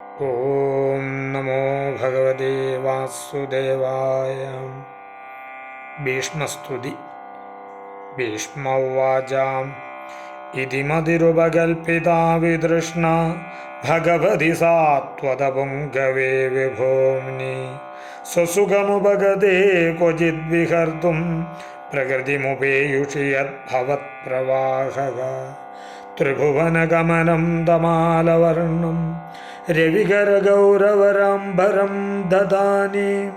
ഓം നമോ ഭഗവതേ വാസുദേവായ. ഭീഷ്മസ്തുതി. ഭീഷ്മവാചാം ഇതി മതിരുപകൽപ്പിതാ വിതൃഷ്ണ ഭഗവതി സാത്വതപുങ്കവേ വിഭോംനി സ്വസുഖമുപഗതേ ക്വചിദ്വിഹർത്തും പ്രകൃതിമുപേയുഷി യദ്ഭവത്പ്രവാഹക ത്രിഭുവനഗമനം തമാലവർണം രവികരഗൗരവരാംബരം ദദാനി.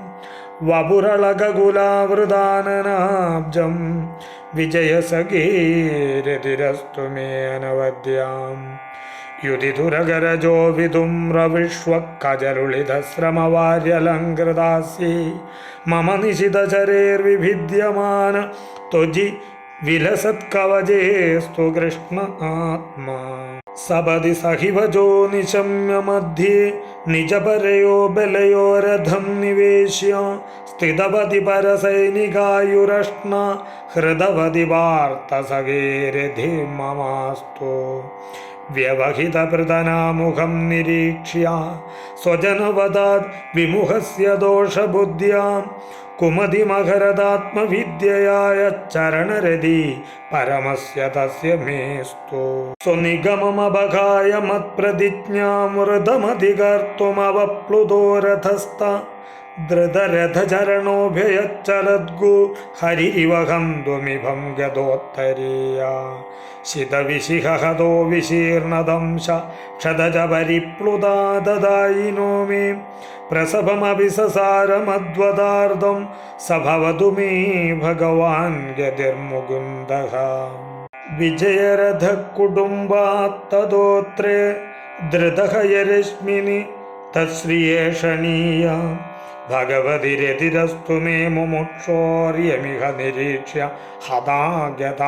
വപുരളകുലാവൃതാനനാബ്ജം വിജയസഖീരതിരസ്തു മേ അനവദ്യാം യുതിതുരകരജോ വിദുംരവിഷ്വക്കജരുളിതശ്രമവാര്യലങ്കൃതാസി മമ നിശിതചരേർവിഭിദ്യമാന ത്വജി വിലസത്കവചേസ്തു കൃഷ്ണ ആത്മാ സപതി സഹിവജോ നിശമ്യമധ്യേ നിജപരയോ ബലയോ രഥം നിവേശ്യ സ്ഥിതവതി പരസൈനികായുരഷ്ണ ഹൃദവതി വാർത്ത സവേരഥി മമാസ്തു വ്യവഹിതപൃതനാമുഖം നിരീക്ഷ്യ സ്വജനവതാത് വിമുഖസ്യ ദോഷബുദ്ധ്യാം കുമതിമഹരദാത്മവിദ്യയായ ചരണരതി പരമസ്യ തസ്യ മേസ്തു സ്വനിഗമമപകായ മത്പ്രതിജ്ഞാമൃതമധികർത്തുമവപ്ലുതോരഥസ്ഥ ധൃതരഥചരണോഭയച്ചലദ്ഗു ഹരി ഇവ ഹന്തുമിഭം ഗതോത്തരീയ ശിതവിശിഹതോ വിശീർണദംശ ക്ഷതജ പരിപ്ലുതാദദായിനോ മേ പ്രസഭമപി സസാരമദ്വതാർദ്ധം സഭവതു മേ ഭഗവാൻ ഗതിർമുകുന്ദ വിജയരഥകുടുംബാത്തദോത്രേ ധൃതഹയരശ്മിനി തശ്രിയേഷണീയ. ഭഗവതിരതിരസ്തു മേ മുമുക്ഷോര്യമിഹ നിരീക്ഷ്യ ഹതാഗതാസരോവം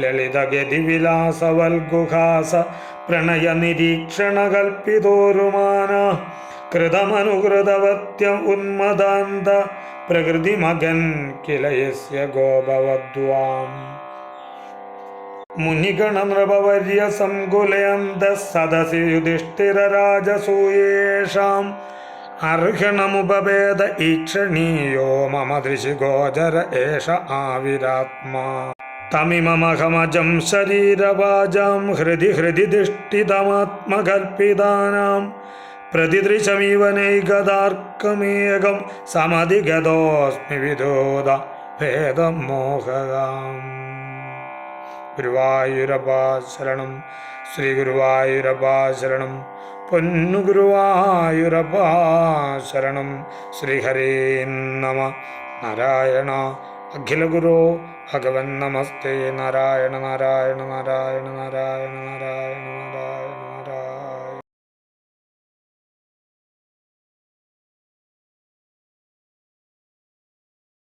ലളിതഗതിവിലാസവൽഗുഹാസ പ്രണയനിരീക്ഷണകൽപ്പിതോരുമാന കൃതമനുകൃതവത്യം ഉന്മദാന്ത പ്രകൃതിമകൻ കിലയസ്യ ഗോപവദ്വാം मुनिगणनृपवर्यसङ्कुलयन्तः सदसि युधिष्ठिरराजसूयेषाम् अर्हणमुपभेद ईक्षणीयो मम दृशि गोचर एष आविरात्मा तमिममहमजं शरीरवाजां हृदि हृदि दिष्टितमात्मकल्पितानां प्रतिदृशमिव नैकदार्कमेकं समधिगतोऽस्मि विदोद भेदमोहगाम् ഗുരുവായൂരപ്പാ ശരണം ശ്രീ ഗുരുവായൂരപാശരണം പൊന്നു ഗുരുവായൂരപ്പാ ശരണം ശ്രീഹരേ നമ. നാരായണ. അഖില ഗുരു ഭഗവൻ നമസ്തേ. നാരായണ നാരായണ നാരായണ നാരായണ നാരായണ നാരായണ.